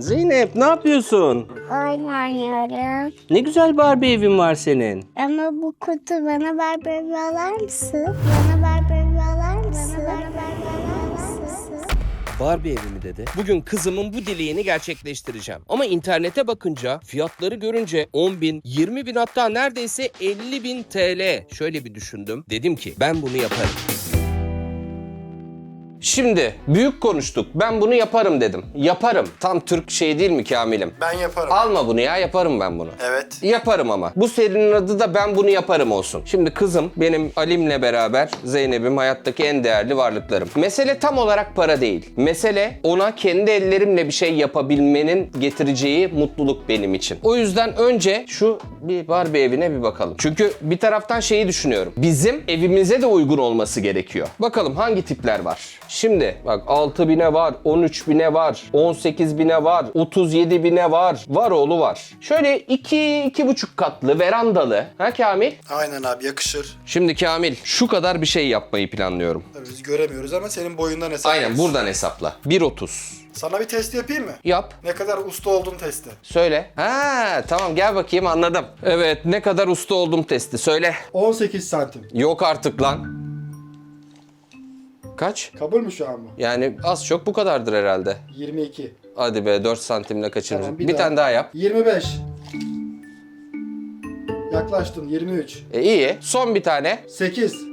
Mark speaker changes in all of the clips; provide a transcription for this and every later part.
Speaker 1: Zeynep ne yapıyorsun?
Speaker 2: Oynayıyorum.
Speaker 1: Ne güzel Barbie evin var senin.
Speaker 2: Ama bu kutu bana Barbie evi alar mısın? Bana Barbie evi alar mısın? Bana Barbie evi alar mısın?
Speaker 1: Barbie evi mi dedi? Bugün kızımın bu dileğini gerçekleştireceğim. Ama internete bakınca, fiyatları görünce 10 bin, 20 bin hatta neredeyse 50 bin TL. Şöyle bir düşündüm. Dedim ki ben bunu yaparım. Şimdi büyük konuştuk. Ben bunu yaparım dedim. Yaparım. Tam Türk şey değil mi Kamil'im?
Speaker 3: Ben yaparım.
Speaker 1: Alma bunu ya yaparım ben bunu.
Speaker 3: Evet.
Speaker 1: Yaparım ama. Bu serinin adı da ben bunu yaparım olsun. Şimdi kızım benim Alim'le beraber Zeynep'im hayattaki en değerli varlıklarım. Mesele tam olarak para değil. Mesele ona kendi ellerimle bir şey yapabilmenin getireceği mutluluk benim için. O yüzden önce şu bir Barbie evine bir bakalım. Çünkü bir taraftan şeyi düşünüyorum. Bizim evimize de uygun olması gerekiyor. Bakalım hangi tipler var. Şimdi bak 6 bine var, 13 bine var, 18 bine var, 37 bine var. Var oğlu var. Şöyle 2 iki, buçuk katlı verandalı. Ha Kamil?
Speaker 3: Aynen abi yakışır.
Speaker 1: Şimdi Kamil şu kadar bir şey yapmayı planlıyorum.
Speaker 3: Tabii biz göremiyoruz ama senin boyundan hesap.
Speaker 1: Aynen buradan hesapla. 1.30.
Speaker 3: Sana bir test yapayım mı?
Speaker 1: Yap.
Speaker 3: Ne kadar usta oldun testi.
Speaker 1: Söyle. Ha tamam gel bakayım anladım. Evet ne kadar usta oldum testi söyle.
Speaker 3: 18 santim.
Speaker 1: Yok artık lan. Kaç?
Speaker 3: Kabul mü şu an bu?
Speaker 1: Yani az çok bu kadardır herhalde.
Speaker 3: 22.
Speaker 1: Hadi be 4 santimle kaçırmışım.
Speaker 3: Tamam,
Speaker 1: bir
Speaker 3: bir daha.
Speaker 1: tane daha yap.
Speaker 3: 25. Yaklaştın 23.
Speaker 1: E iyi. Son bir tane.
Speaker 3: 8.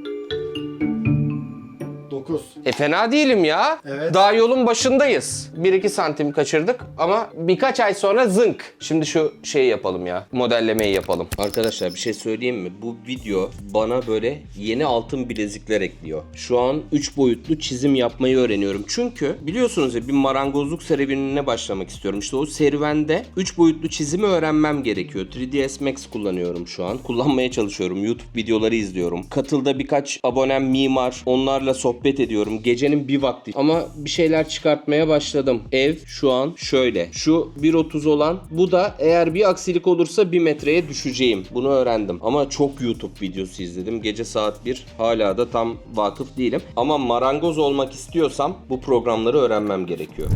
Speaker 3: 9.
Speaker 1: E fena değilim ya.
Speaker 3: Evet.
Speaker 1: Daha yolun başındayız. 1-2 santim kaçırdık ama birkaç ay sonra zınk. Şimdi şu şeyi yapalım ya. Modellemeyi yapalım. Arkadaşlar bir şey söyleyeyim mi? Bu video bana böyle yeni altın bilezikler ekliyor. Şu an 3 boyutlu çizim yapmayı öğreniyorum. Çünkü biliyorsunuz ya bir marangozluk serüvenine başlamak istiyorum. İşte o serüvende 3 boyutlu çizimi öğrenmem gerekiyor. 3ds Max kullanıyorum şu an. Kullanmaya çalışıyorum. YouTube videoları izliyorum. Katılda birkaç abonem mimar. Onlarla sohbet ediyorum. Gecenin bir vakti. Ama bir şeyler çıkartmaya başladım. Ev şu an şöyle. Şu 1.30 olan bu da eğer bir aksilik olursa 1 metreye düşeceğim. Bunu öğrendim. Ama çok YouTube videosu izledim. Gece saat 1. Hala da tam vakıf değilim. Ama marangoz olmak istiyorsam bu programları öğrenmem gerekiyor.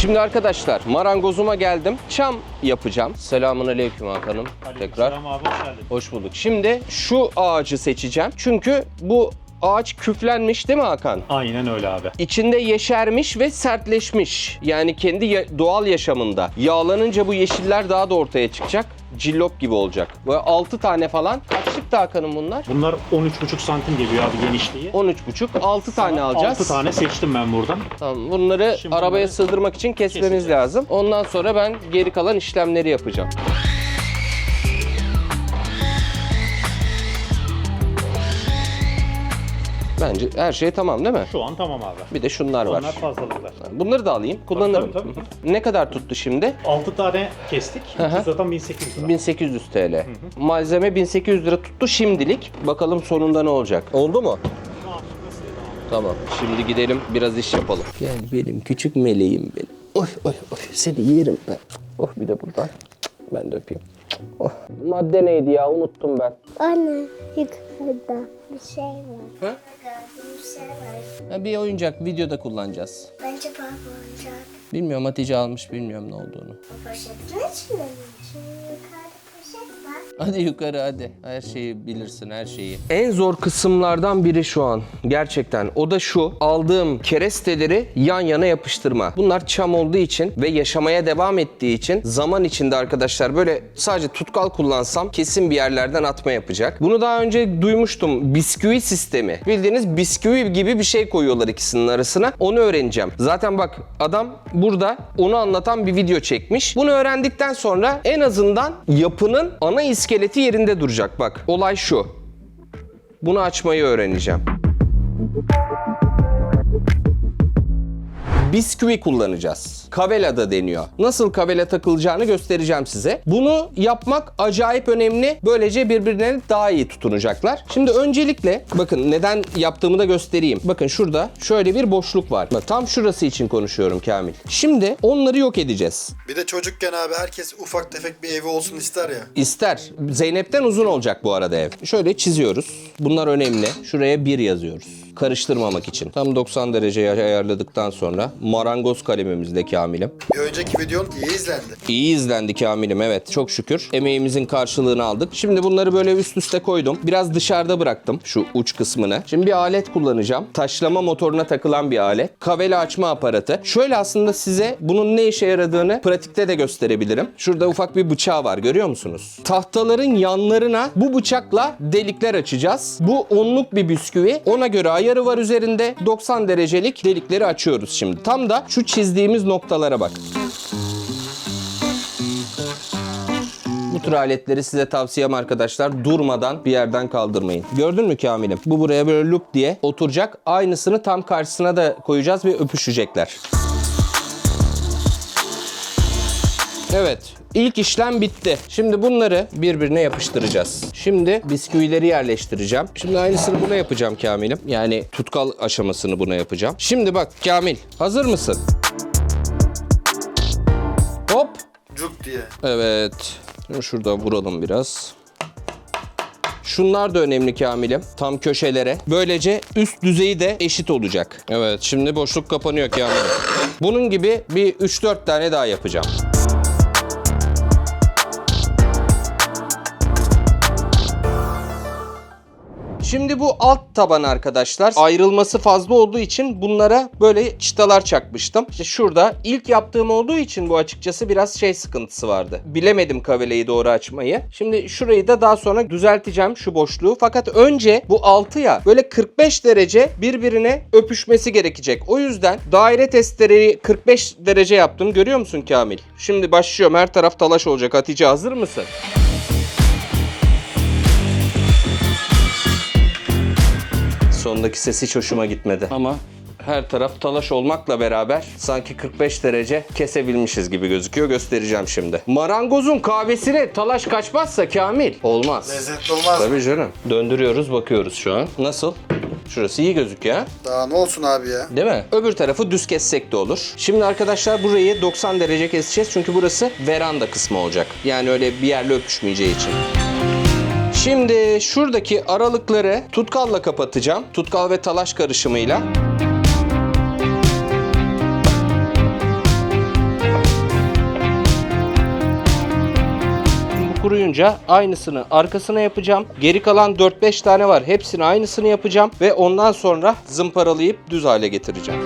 Speaker 1: Şimdi arkadaşlar marangozuma geldim. Çam yapacağım. Selamun aleyküm Hakan'ım. Tekrar.
Speaker 4: Selam abi hoş geldin.
Speaker 1: Hoş bulduk. Şimdi şu ağacı seçeceğim. Çünkü bu ağaç küflenmiş değil mi Hakan?
Speaker 4: Aynen öyle abi.
Speaker 1: İçinde yeşermiş ve sertleşmiş. Yani kendi ya- doğal yaşamında. Yağlanınca bu yeşiller daha da ortaya çıkacak. Cillop gibi olacak. Böyle 6 tane falan. Kaçlık Hakan'ım bunlar?
Speaker 4: Bunlar 13,5 santim geliyor abi genişliği.
Speaker 1: 13,5. 6 tane alacağız.
Speaker 4: 6 tane seçtim ben buradan.
Speaker 1: Tamam. Bunları
Speaker 4: Şimdi
Speaker 1: arabaya
Speaker 4: bunları
Speaker 1: sığdırmak için kesmemiz
Speaker 4: keseceğiz.
Speaker 1: lazım. Ondan sonra ben geri kalan işlemleri yapacağım. Bence her şey tamam değil mi?
Speaker 4: Şu an tamam abi.
Speaker 1: Bir de şunlar var.
Speaker 4: Onlar fazlalıklar.
Speaker 1: Bunları da alayım. Kullanırım.
Speaker 4: tabii, tabii.
Speaker 1: Ne kadar tuttu şimdi?
Speaker 4: 6 tane kestik.
Speaker 1: hı.
Speaker 4: Zaten 1800 lira.
Speaker 1: 1800 TL. Malzeme 1800 lira tuttu şimdilik. Bakalım sonunda ne olacak? Oldu mu? Tamam. Şimdi gidelim biraz iş yapalım. Gel benim küçük meleğim benim. Oy oy oy seni yerim ben. Oh bir de buradan. Ben de öpeyim. Oh. Madde neydi ya unuttum ben.
Speaker 2: Anne yukarıda bir şey var.
Speaker 1: Ha?
Speaker 2: Yukarıda bir şey var.
Speaker 1: Ha, bir oyuncak videoda kullanacağız.
Speaker 2: Bence baba olacak.
Speaker 1: Bilmiyorum Hatice almış bilmiyorum ne olduğunu.
Speaker 2: O poşetin içinde mi?
Speaker 1: Hadi yukarı hadi. Her şeyi bilirsin her şeyi. En zor kısımlardan biri şu an. Gerçekten. O da şu. Aldığım keresteleri yan yana yapıştırma. Bunlar çam olduğu için ve yaşamaya devam ettiği için zaman içinde arkadaşlar böyle sadece tutkal kullansam kesin bir yerlerden atma yapacak. Bunu daha önce duymuştum. Bisküvi sistemi. Bildiğiniz bisküvi gibi bir şey koyuyorlar ikisinin arasına. Onu öğreneceğim. Zaten bak adam burada onu anlatan bir video çekmiş. Bunu öğrendikten sonra en azından yapının ana iskeleti yerinde duracak. Bak olay şu. Bunu açmayı öğreneceğim. Bisküvi kullanacağız. Kavela da deniyor. Nasıl kavela takılacağını göstereceğim size. Bunu yapmak acayip önemli. Böylece birbirlerine daha iyi tutunacaklar. Şimdi öncelikle bakın neden yaptığımı da göstereyim. Bakın şurada şöyle bir boşluk var. Bak tam şurası için konuşuyorum Kamil. Şimdi onları yok edeceğiz.
Speaker 3: Bir de çocukken abi herkes ufak tefek bir evi olsun ister ya.
Speaker 1: İster. Zeynep'ten uzun olacak bu arada ev. Şöyle çiziyoruz. Bunlar önemli. Şuraya bir yazıyoruz. Karıştırmamak için. Tam 90 dereceye ayarladıktan sonra marangoz kalemimizde Kamil'im.
Speaker 3: Bir önceki videon iyi izlendi.
Speaker 1: İyi izlendi Kamil'im evet çok şükür. Emeğimizin karşılığını aldık. Şimdi bunları böyle üst üste koydum. Biraz dışarıda bıraktım şu uç kısmını. Şimdi bir alet kullanacağım. Taşlama motoruna takılan bir alet. Kavele açma aparatı. Şöyle aslında size bunun ne işe yaradığını pratikte de gösterebilirim. Şurada ufak bir bıçağı var görüyor musunuz? Tahtaların yanlarına bu bıçakla delikler açacağız. Bu onluk bir bisküvi. Ona göre ayarı var üzerinde. 90 derecelik delikleri açıyoruz şimdi. Tam da şu çizdiğimiz noktalara bak. Bu tür aletleri size tavsiyem arkadaşlar durmadan bir yerden kaldırmayın. Gördün mü Kamil'im? Bu buraya böyle loop diye oturacak. Aynısını tam karşısına da koyacağız ve öpüşecekler. Evet. İlk işlem bitti. Şimdi bunları birbirine yapıştıracağız. Şimdi bisküvileri yerleştireceğim. Şimdi aynısını buna yapacağım Kamil'im. Yani tutkal aşamasını buna yapacağım. Şimdi bak Kamil hazır mısın? Hop.
Speaker 3: Cuk diye.
Speaker 1: Evet. Şimdi şuradan vuralım biraz. Şunlar da önemli Kamil'im. Tam köşelere. Böylece üst düzeyi de eşit olacak. Evet şimdi boşluk kapanıyor Kamil'im. Bunun gibi bir 3-4 tane daha yapacağım. Şimdi bu alt taban arkadaşlar ayrılması fazla olduğu için bunlara böyle çıtalar çakmıştım. İşte şurada ilk yaptığım olduğu için bu açıkçası biraz şey sıkıntısı vardı. Bilemedim kaveleyi doğru açmayı. Şimdi şurayı da daha sonra düzelteceğim şu boşluğu. Fakat önce bu altı ya böyle 45 derece birbirine öpüşmesi gerekecek. O yüzden daire testereyi 45 derece yaptım. Görüyor musun Kamil? Şimdi başlıyorum. Her taraf talaş olacak. Hatice hazır mısın? Sondaki ses hiç hoşuma gitmedi. Ama her taraf talaş olmakla beraber sanki 45 derece kesebilmişiz gibi gözüküyor. Göstereceğim şimdi. Marangozun kahvesine talaş kaçmazsa Kamil olmaz.
Speaker 3: Lezzetli olmaz.
Speaker 1: Tabii canım. Döndürüyoruz bakıyoruz şu an. Nasıl? Şurası iyi gözüküyor ha?
Speaker 3: Daha ne olsun abi ya.
Speaker 1: Değil mi? Öbür tarafı düz kessek de olur. Şimdi arkadaşlar burayı 90 derece keseceğiz. Çünkü burası veranda kısmı olacak. Yani öyle bir yerle öpüşmeyeceği için. Şimdi şuradaki aralıkları tutkalla kapatacağım. Tutkal ve talaş karışımıyla. Kuruyunca aynısını arkasına yapacağım. Geri kalan 4-5 tane var. Hepsini aynısını yapacağım ve ondan sonra zımparalayıp düz hale getireceğim.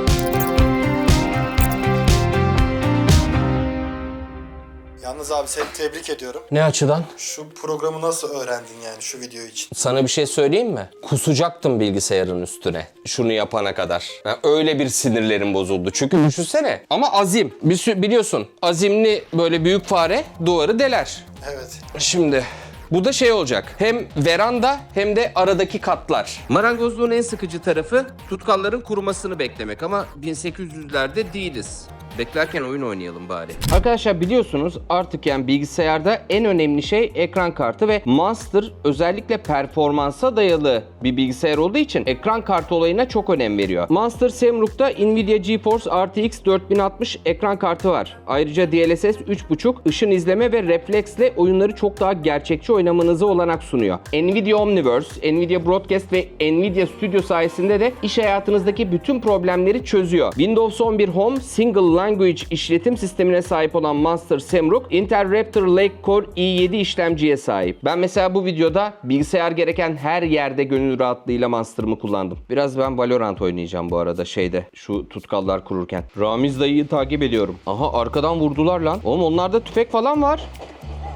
Speaker 3: Yalnız abi seni tebrik ediyorum.
Speaker 1: Ne açıdan?
Speaker 3: Şu programı nasıl öğrendin yani şu video için?
Speaker 1: Sana bir şey söyleyeyim mi? Kusacaktım bilgisayarın üstüne. Şunu yapana kadar. Yani öyle bir sinirlerim bozuldu. Çünkü düşünsene. Ama azim. Bir biliyorsun azimli böyle büyük fare duvarı deler.
Speaker 3: Evet.
Speaker 1: Şimdi bu da şey olacak. Hem veranda hem de aradaki katlar. Marangozluğun en sıkıcı tarafı tutkalların kurumasını beklemek ama 1800'lerde değiliz. Beklerken oyun oynayalım bari. Arkadaşlar biliyorsunuz artık yani bilgisayarda en önemli şey ekran kartı ve Monster özellikle performansa dayalı bir bilgisayar olduğu için ekran kartı olayına çok önem veriyor. Monster Semruch'ta Nvidia GeForce RTX 4060 ekran kartı var. Ayrıca DLSS 3.5 ışın izleme ve refleksle oyunları çok daha gerçekçi oynamanıza olanak sunuyor. Nvidia Omniverse, Nvidia Broadcast ve Nvidia Studio sayesinde de iş hayatınızdaki bütün problemleri çözüyor. Windows 11 Home Single Language işletim sistemine sahip olan Monster Semruch, Intel Raptor Lake Core i7 işlemciye sahip. Ben mesela bu videoda bilgisayar gereken her yerde gönül rahatlığıyla Monster'ımı kullandım. Biraz ben Valorant oynayacağım bu arada şeyde şu tutkallar kururken. Ramiz dayıyı takip ediyorum. Aha arkadan vurdular lan. Oğlum onlarda tüfek falan var.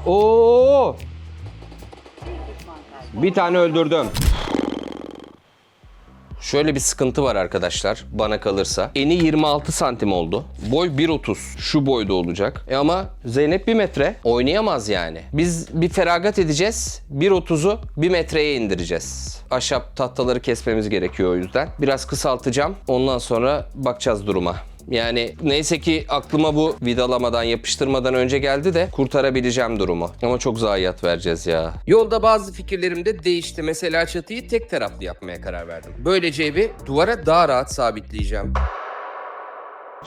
Speaker 1: Oo! Bir tane öldürdüm. Şöyle bir sıkıntı var arkadaşlar bana kalırsa. Eni 26 santim oldu. Boy 1.30. Şu boyda olacak. E ama Zeynep 1 metre. Oynayamaz yani. Biz bir feragat edeceğiz. 1.30'u 1 metreye indireceğiz. Ahşap tahtaları kesmemiz gerekiyor o yüzden. Biraz kısaltacağım. Ondan sonra bakacağız duruma. Yani neyse ki aklıma bu vidalamadan, yapıştırmadan önce geldi de kurtarabileceğim durumu. Ama çok zayiat vereceğiz ya. Yolda bazı fikirlerim de değişti. Mesela çatıyı tek taraflı yapmaya karar verdim. Böylece evi duvara daha rahat sabitleyeceğim.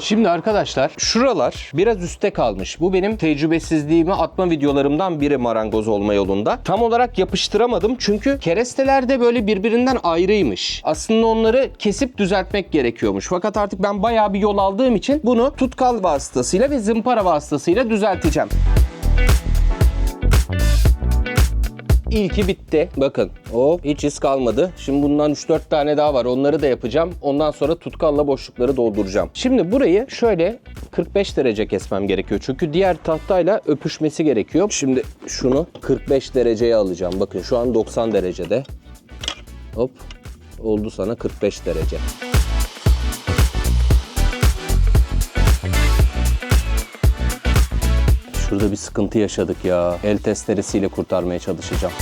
Speaker 1: Şimdi arkadaşlar şuralar biraz üste kalmış. Bu benim tecrübesizliğimi atma videolarımdan biri marangoz olma yolunda. Tam olarak yapıştıramadım çünkü keresteler de böyle birbirinden ayrıymış. Aslında onları kesip düzeltmek gerekiyormuş. Fakat artık ben bayağı bir yol aldığım için bunu tutkal vasıtasıyla ve zımpara vasıtasıyla düzelteceğim. İlki bitti. Bakın o hiç iz kalmadı. Şimdi bundan 3-4 tane daha var. Onları da yapacağım. Ondan sonra tutkalla boşlukları dolduracağım. Şimdi burayı şöyle 45 derece kesmem gerekiyor. Çünkü diğer tahtayla öpüşmesi gerekiyor. Şimdi şunu 45 dereceye alacağım. Bakın şu an 90 derecede. Hop. Oldu sana 45 derece. Şurada bir sıkıntı yaşadık ya. El testeresiyle kurtarmaya çalışacağım.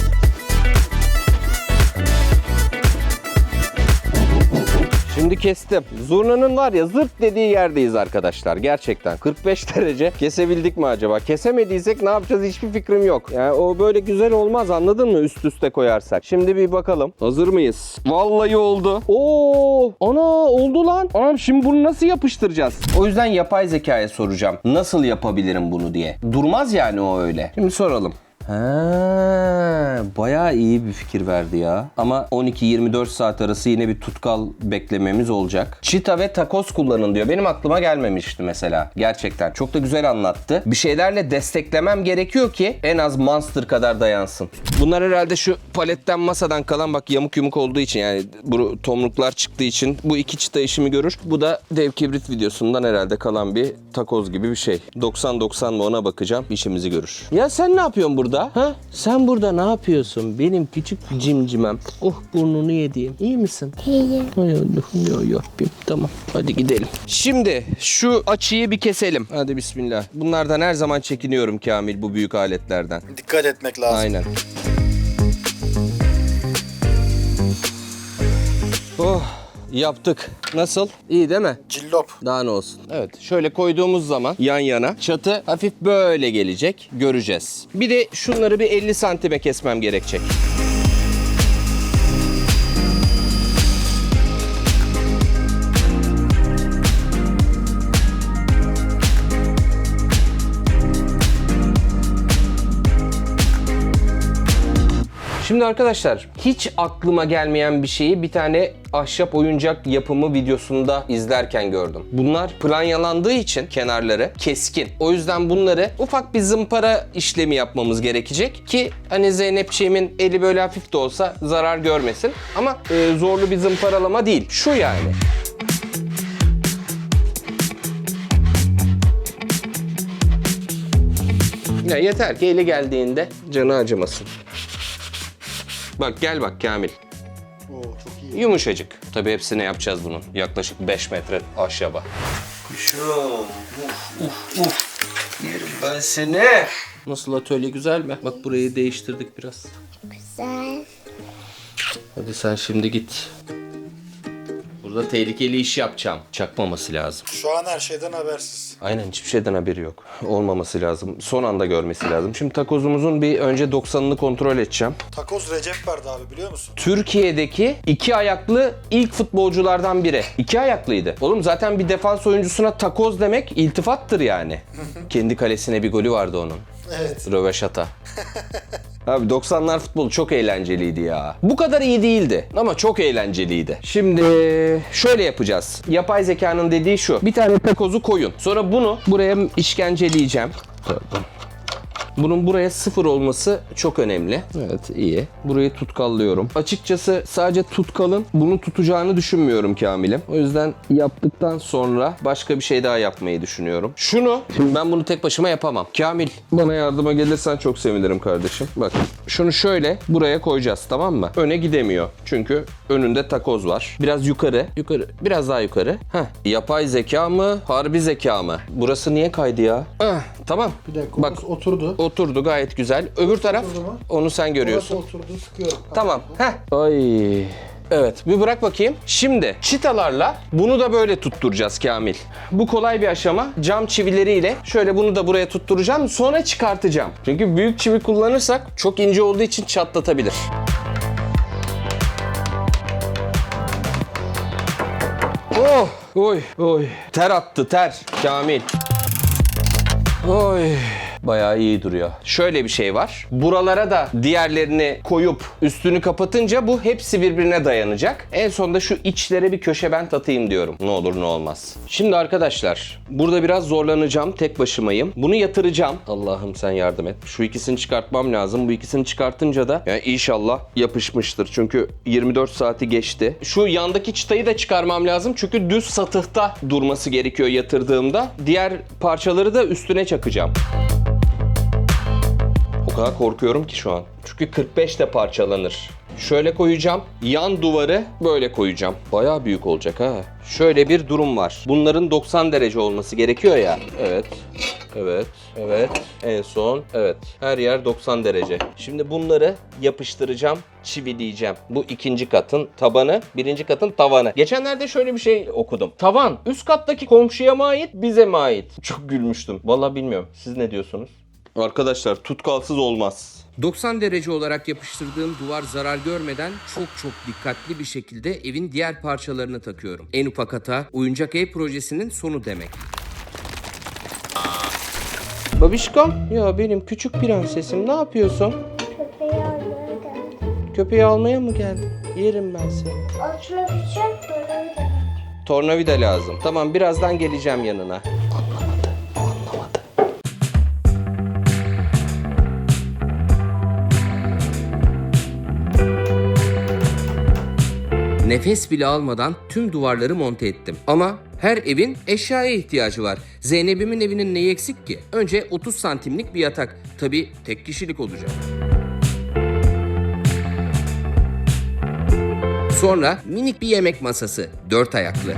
Speaker 1: Şimdi kestim. Zurnanın var ya zırt dediği yerdeyiz arkadaşlar. Gerçekten. 45 derece kesebildik mi acaba? Kesemediysek ne yapacağız hiçbir fikrim yok. Yani o böyle güzel olmaz anladın mı üst üste koyarsak. Şimdi bir bakalım. Hazır mıyız? Vallahi oldu. Oo! Ana oldu lan. Anam şimdi bunu nasıl yapıştıracağız? O yüzden yapay zekaya soracağım. Nasıl yapabilirim bunu diye. Durmaz yani o öyle. Şimdi soralım. Ha, bayağı iyi bir fikir verdi ya. Ama 12-24 saat arası yine bir tutkal beklememiz olacak. Çita ve takoz kullanın diyor. Benim aklıma gelmemişti mesela. Gerçekten. Çok da güzel anlattı. Bir şeylerle desteklemem gerekiyor ki en az Monster kadar dayansın. Bunlar herhalde şu paletten masadan kalan bak yamuk yumuk olduğu için yani bu tomruklar çıktığı için bu iki çıta işimi görür. Bu da dev kibrit videosundan herhalde kalan bir takoz gibi bir şey. 90-90 mı ona bakacağım. işimizi görür. Ya sen ne yapıyorsun burada? Ha? Sen burada ne yapıyorsun? Benim küçük cimcimem. Oh burnunu yediğim. İyi misin?
Speaker 2: İyi.
Speaker 1: Hay Allah'ım ya Rabbim. Tamam hadi gidelim. Şimdi şu açıyı bir keselim. Hadi bismillah. Bunlardan her zaman çekiniyorum Kamil bu büyük aletlerden.
Speaker 3: Dikkat etmek lazım.
Speaker 1: Aynen. Yaptık. Nasıl? İyi değil mi?
Speaker 3: Cillop.
Speaker 1: Daha ne olsun. Evet şöyle koyduğumuz zaman yan yana çatı hafif böyle gelecek. Göreceğiz. Bir de şunları bir 50 santime kesmem gerekecek. Şimdi arkadaşlar hiç aklıma gelmeyen bir şeyi bir tane ahşap oyuncak yapımı videosunda izlerken gördüm. Bunlar planyalandığı için kenarları keskin. O yüzden bunları ufak bir zımpara işlemi yapmamız gerekecek ki hani Zeynepçiğimin eli böyle hafif de olsa zarar görmesin. Ama e, zorlu bir zımparalama değil. Şu yani. Ya yeter ki eli geldiğinde canı acımasın. Bak gel bak Kamil.
Speaker 3: Oo çok iyi.
Speaker 1: Yumuşacık. Tabii hepsine yapacağız bunun. Yaklaşık 5 metre ahşaba. Kuşum. Uf uf uf. Yerim ben seni. Nasıl atölye güzel mi? Bak burayı değiştirdik biraz.
Speaker 2: Güzel.
Speaker 1: Hadi sen şimdi git. Burada tehlikeli iş yapacağım. Çakmaması lazım.
Speaker 3: Şu an her şeyden habersiz.
Speaker 1: Aynen hiçbir şeyden haberi yok. Olmaması lazım. Son anda görmesi lazım. Şimdi takozumuzun bir önce 90'ını kontrol edeceğim.
Speaker 3: Takoz Recep vardı abi biliyor musun?
Speaker 1: Türkiye'deki iki ayaklı ilk futbolculardan biri. İki ayaklıydı. Oğlum zaten bir defans oyuncusuna takoz demek iltifattır yani. Kendi kalesine bir golü vardı onun.
Speaker 3: Evet.
Speaker 1: Röveşata. Abi 90'lar futbolu çok eğlenceliydi ya. Bu kadar iyi değildi ama çok eğlenceliydi. Şimdi şöyle yapacağız. Yapay zekanın dediği şu. Bir tane takozu koyun. Sonra bunu buraya işkenceleyeceğim. Bunun buraya sıfır olması çok önemli. Evet iyi. Burayı tutkallıyorum. Açıkçası sadece tutkalın bunu tutacağını düşünmüyorum Kamil'im. O yüzden yaptıktan sonra başka bir şey daha yapmayı düşünüyorum. Şunu, şimdi ben bunu tek başıma yapamam. Kamil bana yardıma gelirsen çok sevinirim kardeşim. Bak şunu şöyle buraya koyacağız tamam mı? Öne gidemiyor. Çünkü önünde takoz var. Biraz yukarı, yukarı, biraz daha yukarı. Heh. Yapay zeka mı, harbi zeka mı? Burası niye kaydı ya? Ah, tamam.
Speaker 3: Bir dakika
Speaker 1: Bak
Speaker 3: oturdu.
Speaker 1: Oturdu gayet güzel. Öbür taraf onu sen görüyorsun.
Speaker 3: oturdu sıkıyorum.
Speaker 1: Tamam. Heh. Ay. Evet bir bırak bakayım. Şimdi çitalarla bunu da böyle tutturacağız Kamil. Bu kolay bir aşama. Cam çivileriyle şöyle bunu da buraya tutturacağım. Sonra çıkartacağım. Çünkü büyük çivi kullanırsak çok ince olduğu için çatlatabilir. Oh Oy oy. Ter attı ter. Kamil. Oy. Bayağı iyi duruyor. Şöyle bir şey var. Buralara da diğerlerini koyup üstünü kapatınca bu hepsi birbirine dayanacak. En sonunda şu içlere bir köşe bent atayım diyorum. Ne olur ne olmaz. Şimdi arkadaşlar burada biraz zorlanacağım. Tek başımayım. Bunu yatıracağım. Allah'ım sen yardım et. Şu ikisini çıkartmam lazım. Bu ikisini çıkartınca da yani inşallah yapışmıştır. Çünkü 24 saati geçti. Şu yandaki çıtayı da çıkarmam lazım. Çünkü düz satıhta durması gerekiyor yatırdığımda. Diğer parçaları da üstüne çakacağım. Kadar korkuyorum ki şu an. Çünkü 45 de parçalanır. Şöyle koyacağım. Yan duvarı böyle koyacağım. Bayağı büyük olacak ha. Şöyle bir durum var. Bunların 90 derece olması gerekiyor ya. Evet. Evet. Evet. En son. Evet. Her yer 90 derece. Şimdi bunları yapıştıracağım. Çivileyeceğim. Bu ikinci katın tabanı, birinci katın tavanı. Geçenlerde şöyle bir şey okudum. Tavan üst kattaki komşuya mı ait, bize mi ait? Çok gülmüştüm. Vallahi bilmiyorum. Siz ne diyorsunuz? Arkadaşlar tutkalsız olmaz. 90 derece olarak yapıştırdığım duvar zarar görmeden çok çok dikkatli bir şekilde evin diğer parçalarını takıyorum. En ufak hata oyuncak ev projesinin sonu demek. Babişkom, ya benim küçük prensesim ne yapıyorsun?
Speaker 2: Köpeği almaya geldim.
Speaker 1: Köpeği almaya mı geldin? Yerim ben seni.
Speaker 2: Açmak için böyle de.
Speaker 1: Tornavida lazım. Tamam birazdan geleceğim yanına. Nefes bile almadan tüm duvarları monte ettim. Ama her evin eşyaya ihtiyacı var. Zeynep'imin evinin neyi eksik ki? Önce 30 santimlik bir yatak. Tabii tek kişilik olacak. Sonra minik bir yemek masası. Dört ayaklı.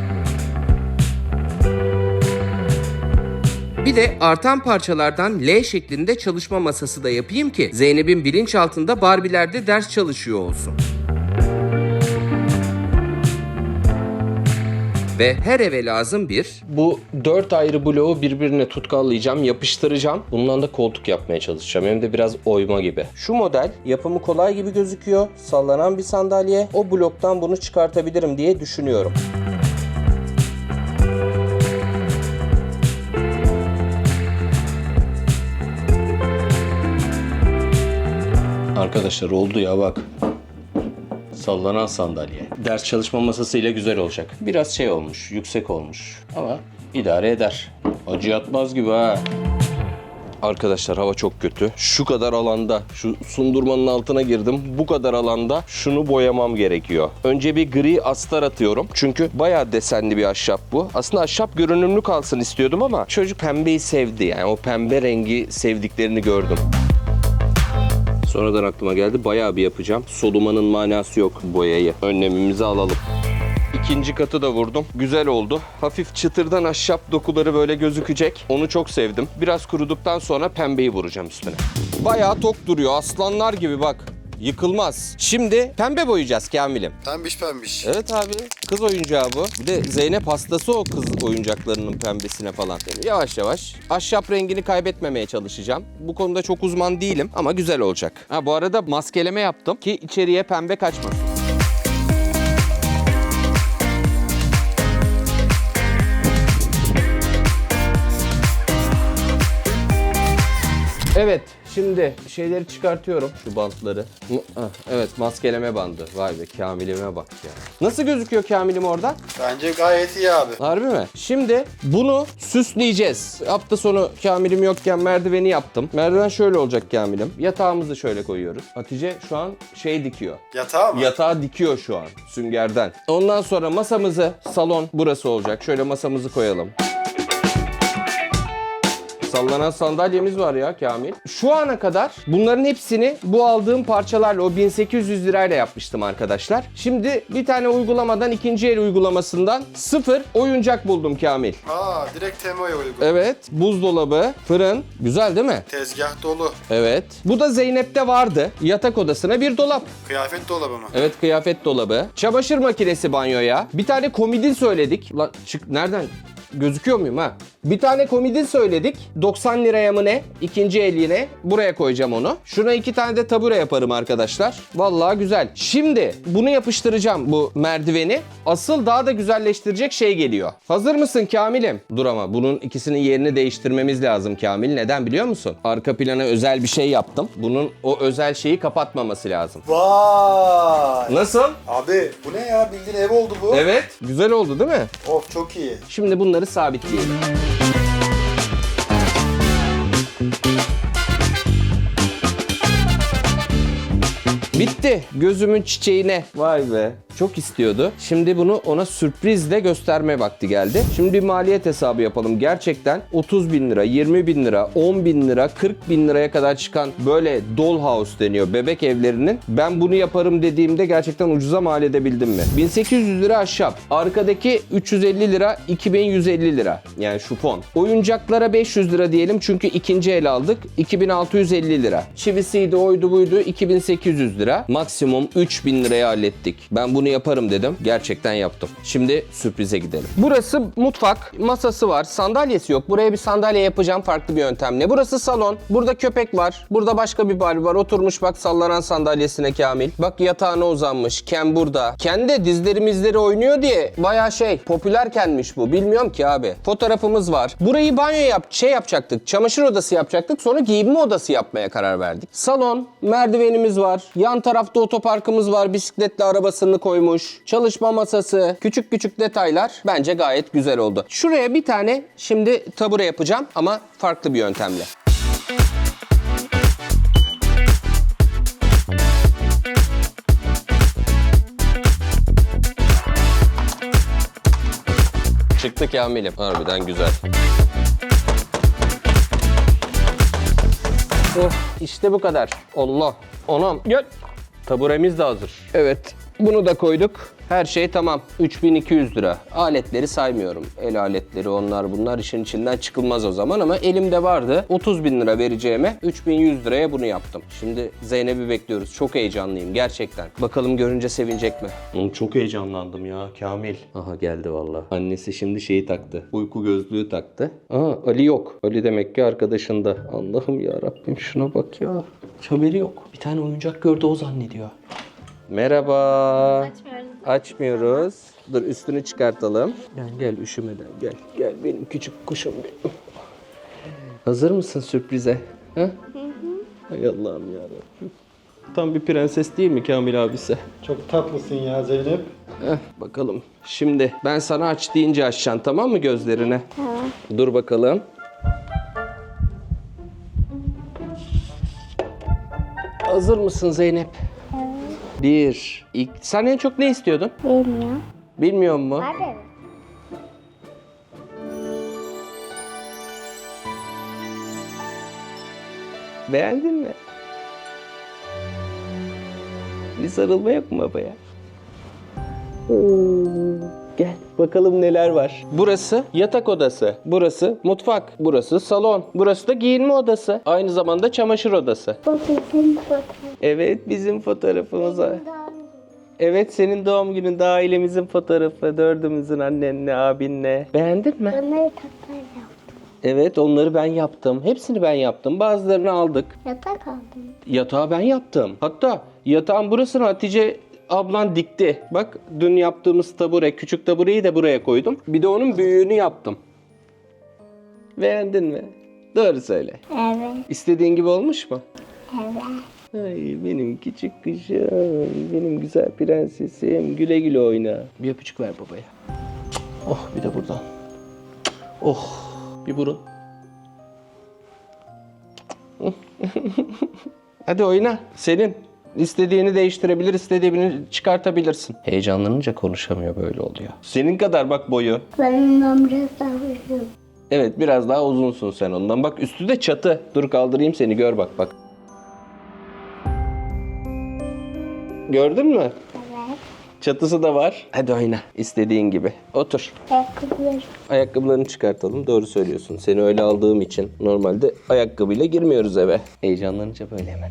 Speaker 1: Bir de artan parçalardan L şeklinde çalışma masası da yapayım ki Zeynep'in bilinçaltında Barbie'lerde ders çalışıyor olsun. Ve her eve lazım bir... Bu dört ayrı bloğu birbirine tutkallayacağım, yapıştıracağım. Bundan da koltuk yapmaya çalışacağım. Hem de biraz oyma gibi. Şu model yapımı kolay gibi gözüküyor. Sallanan bir sandalye. O bloktan bunu çıkartabilirim diye düşünüyorum. Arkadaşlar oldu ya bak. Sallanan sandalye. Ders çalışma masasıyla güzel olacak. Biraz şey olmuş, yüksek olmuş. Ama idare eder. Acı yatmaz gibi ha. Arkadaşlar hava çok kötü. Şu kadar alanda, şu sundurmanın altına girdim. Bu kadar alanda şunu boyamam gerekiyor. Önce bir gri astar atıyorum. Çünkü bayağı desenli bir ahşap bu. Aslında ahşap görünümlü kalsın istiyordum ama çocuk pembeyi sevdi. Yani o pembe rengi sevdiklerini gördüm. Sonradan aklıma geldi. Bayağı bir yapacağım. Solumanın manası yok boyayı. Önlemimizi alalım. İkinci katı da vurdum. Güzel oldu. Hafif çıtırdan ahşap dokuları böyle gözükecek. Onu çok sevdim. Biraz kuruduktan sonra pembeyi vuracağım üstüne. Bayağı tok duruyor. Aslanlar gibi bak. Yıkılmaz. Şimdi pembe boyayacağız Kamil'im.
Speaker 3: Pembiş pembiş.
Speaker 1: Evet abi. Kız oyuncağı bu. Bir de Zeynep hastası o kız oyuncaklarının pembesine falan. Yavaş yavaş. Ahşap rengini kaybetmemeye çalışacağım. Bu konuda çok uzman değilim ama güzel olacak. Ha bu arada maskeleme yaptım ki içeriye pembe kaçmasın. Evet, şimdi şeyleri çıkartıyorum. Şu bantları. Evet, maskeleme bandı. Vay be, Kamil'ime bak ya. Nasıl gözüküyor Kamil'im orada?
Speaker 3: Bence gayet iyi abi.
Speaker 1: Harbi mi? Şimdi bunu süsleyeceğiz. Hafta sonu Kamil'im yokken merdiveni yaptım. Merdiven şöyle olacak Kamil'im. Yatağımızı şöyle koyuyoruz. Hatice şu an şey dikiyor.
Speaker 3: Yatağı mı?
Speaker 1: Yatağı dikiyor şu an süngerden. Ondan sonra masamızı salon burası olacak. Şöyle masamızı koyalım. Sallanan sandalyemiz var ya Kamil. Şu ana kadar bunların hepsini bu aldığım parçalarla o 1800 lirayla yapmıştım arkadaşlar. Şimdi bir tane uygulamadan ikinci el uygulamasından sıfır oyuncak buldum Kamil.
Speaker 3: Aa direkt temaya uygun.
Speaker 1: Evet buzdolabı, fırın. Güzel değil mi?
Speaker 3: Tezgah dolu.
Speaker 1: Evet. Bu da Zeynep'te vardı. Yatak odasına bir dolap.
Speaker 3: Kıyafet dolabı mı?
Speaker 1: Evet kıyafet dolabı. Çamaşır makinesi banyoya. Bir tane komodin söyledik. Lan çık nereden? Gözüküyor muyum ha? Bir tane komodin söyledik. 90 liraya mı ne? İkinci el yine. Buraya koyacağım onu. Şuna iki tane de tabure yaparım arkadaşlar. Vallahi güzel. Şimdi bunu yapıştıracağım bu merdiveni. Asıl daha da güzelleştirecek şey geliyor. Hazır mısın Kamil'im? Dur ama bunun ikisinin yerini değiştirmemiz lazım Kamil. Neden biliyor musun? Arka plana özel bir şey yaptım. Bunun o özel şeyi kapatmaması lazım.
Speaker 3: Vay.
Speaker 1: Nasıl?
Speaker 3: Abi bu ne ya? Bildiğin ev oldu bu.
Speaker 1: Evet. Güzel oldu değil mi?
Speaker 3: Of çok iyi.
Speaker 1: Şimdi bunları sabitleyelim. Bitti. Gözümün çiçeğine. Vay be. Çok istiyordu. Şimdi bunu ona sürprizle gösterme vakti geldi. Şimdi bir maliyet hesabı yapalım. Gerçekten 30 bin lira, 20 bin lira, 10 bin lira, 40 bin liraya kadar çıkan böyle dollhouse deniyor bebek evlerinin. Ben bunu yaparım dediğimde gerçekten ucuza mal edebildim mi? 1800 lira ahşap. Arkadaki 350 lira, 2150 lira. Yani şu fon. Oyuncaklara 500 lira diyelim çünkü ikinci el aldık. 2650 lira. Çivisiydi, oydu buydu 2800 lira. Maksimum 3000 liraya hallettik. Ben bunu yaparım dedim. Gerçekten yaptım. Şimdi sürprize gidelim. Burası mutfak. Masası var. Sandalyesi yok. Buraya bir sandalye yapacağım farklı bir yöntemle. Burası salon. Burada köpek var. Burada başka bir Barbie var. Oturmuş bak sallanan sandalyesine Kamil. Bak yatağına uzanmış. Ken burada. Ken de dizleri oynuyor diye baya şey popüler Ken'miş bu. Bilmiyorum ki abi. Fotoğrafımız var. Burayı banyo yap şey yapacaktık. Çamaşır odası yapacaktık. Sonra giyinme odası yapmaya karar verdik. Salon, merdivenimiz var. Yan tarafta otoparkımız var. Bisikletle arabasını koymuş. Çalışma masası. Küçük küçük detaylar. Bence gayet güzel oldu. Şuraya bir tane şimdi tabure yapacağım ama farklı bir yöntemle. Çıktı Kamil'im. Harbiden güzel. Oh işte bu kadar. Allah. Anam gel. Taburemiz de hazır. Evet. Bunu da koyduk. Her şey tamam. 3200 lira. Aletleri saymıyorum. El aletleri onlar bunlar işin içinden çıkılmaz o zaman ama elimde vardı. 30 bin lira vereceğime 3100 liraya bunu yaptım. Şimdi Zeynep'i bekliyoruz. Çok heyecanlıyım gerçekten. Bakalım görünce sevinecek mi? Oğlum çok heyecanlandım ya Kamil. Aha geldi valla. Annesi şimdi şeyi taktı. Uyku gözlüğü taktı. Aa Ali yok. Ali demek ki arkadaşında. Allah'ım ya Rabbim şuna bak ya. Hiç haberi yok. Bir tane oyuncak gördü o zannediyor. Merhaba. Açmıyoruz. Dur üstünü çıkartalım. Gel gel üşümeden gel. Gel benim küçük kuşum benim. Hazır mısın sürprize? Ha? Hay Allah'ım ya Tam bir prenses değil mi Kamil abisi?
Speaker 3: Çok tatlısın ya Zeynep.
Speaker 1: Heh, bakalım. Şimdi ben sana aç deyince açacaksın tamam mı gözlerini? Tamam. Dur bakalım. Hazır mısın Zeynep? Bir, iki... Sen en çok ne istiyordun?
Speaker 2: Bilmiyorum.
Speaker 1: Bilmiyor musun?
Speaker 2: Hadi.
Speaker 1: Beğendin mi? Bir sarılma yok mu babaya? Oo, Gel bakalım neler var. Burası yatak odası. Burası mutfak. Burası salon. Burası da giyinme odası. Aynı zamanda çamaşır odası.
Speaker 2: Bu bizim fotoğraf.
Speaker 1: Evet bizim fotoğrafımıza. Evet senin doğum gününde ailemizin fotoğrafı. Dördümüzün annenle, abinle. Beğendin mi?
Speaker 2: Bunları takar yaptım.
Speaker 1: Evet onları ben yaptım. Hepsini ben yaptım. Bazılarını aldık.
Speaker 2: Yatak aldım.
Speaker 1: Yatağı ben yaptım. Hatta yatağın burasını Hatice ablan dikti. Bak dün yaptığımız tabure, küçük tabureyi de buraya koydum. Bir de onun büyüğünü yaptım. Beğendin mi? Doğru söyle.
Speaker 2: Evet.
Speaker 1: İstediğin gibi olmuş mu?
Speaker 2: Evet.
Speaker 1: Ay benim küçük kuşum, benim güzel prensesim. Güle güle oyna. Bir öpücük ver babaya. Oh bir de buradan. Oh bir burun. Hadi oyna. Senin. İstediğini değiştirebilir, istediğini çıkartabilirsin. Heyecanlanınca konuşamıyor böyle oluyor. Senin kadar bak boyu.
Speaker 2: Benim ömrüm uzun.
Speaker 1: Evet biraz daha uzunsun sen ondan. Bak üstü de çatı. Dur kaldırayım seni gör bak bak. Gördün mü?
Speaker 2: Evet.
Speaker 1: Çatısı da var. Hadi oyna. İstediğin gibi. Otur.
Speaker 2: Ayakkabılarım.
Speaker 1: Ayakkabılarını çıkartalım. Doğru söylüyorsun. Seni öyle aldığım için normalde ayakkabıyla girmiyoruz eve. Heyecanlanınca böyle hemen.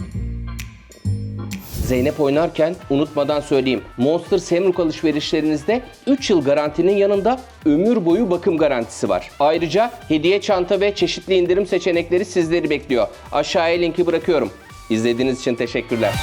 Speaker 1: Zeynep oynarken unutmadan söyleyeyim. Monster Semruk alışverişlerinizde 3 yıl garantinin yanında ömür boyu bakım garantisi var. Ayrıca hediye çanta ve çeşitli indirim seçenekleri sizleri bekliyor. Aşağıya linki bırakıyorum. İzlediğiniz için teşekkürler.